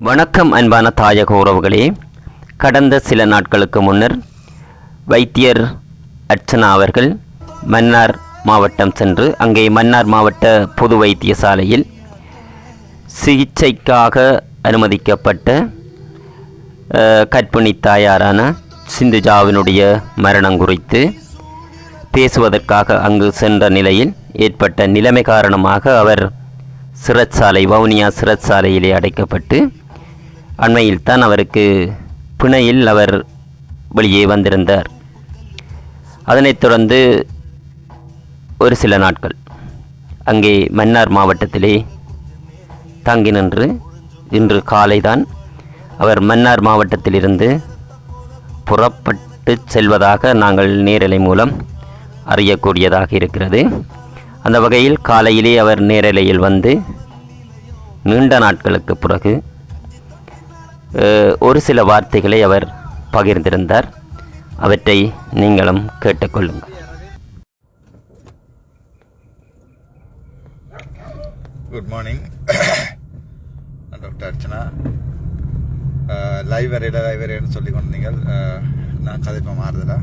வணக்கம் அன்பான தாயக உறவுகளே. கடந்த சில நாட்களுக்கு முன்னர் வைத்தியர் அர்ச்சனா அவர்கள் மன்னார் மாவட்டம் சென்று அங்கே மன்னார் மாவட்ட பொது வைத்தியசாலையில் சிகிச்சைக்காக அனுமதிக்கப்பட்ட கற்பிணி தாயாரான சிந்துஜாவினுடைய மரணம் குறித்து பேசுவதற்காக அங்கு சென்ற நிலையில் ஏற்பட்ட நிலைமை காரணமாக அவர் சிறைச்சாலை வவுனியா சிறைச்சாலையிலே அடைக்கப்பட்டு அண்மையில்தான் அவருக்கு பிணையில் அவர் வெளியே வந்திருந்தார். அதனைத் தொடர்ந்து ஒரு சில நாட்கள் அங்கே மன்னார் மாவட்டத்திலே தங்கி நின்று இன்று காலைதான் அவர் மன்னார் மாவட்டத்திலிருந்து புறப்பட்டு செல்வதாக நாங்கள் நேரலை மூலம் அறியக்கூடியதாக இருக்கிறது. அந்த வகையில் காலையிலே அவர் நேரலையில் வந்து நீண்ட நாட்களுக்கு பிறகு ஒரு சில வார்த்தைகளை அவர் பகிர்ந்திருந்தார். அவற்றை நீங்களும் கேட்டுக்கொள்ளுங்கள். Good morning doctor Archana. Live வரையில் லைவ் வரைன்னு சொல்லி கொண்டீங்க நான் கதைப்பேன் மாறுதலா?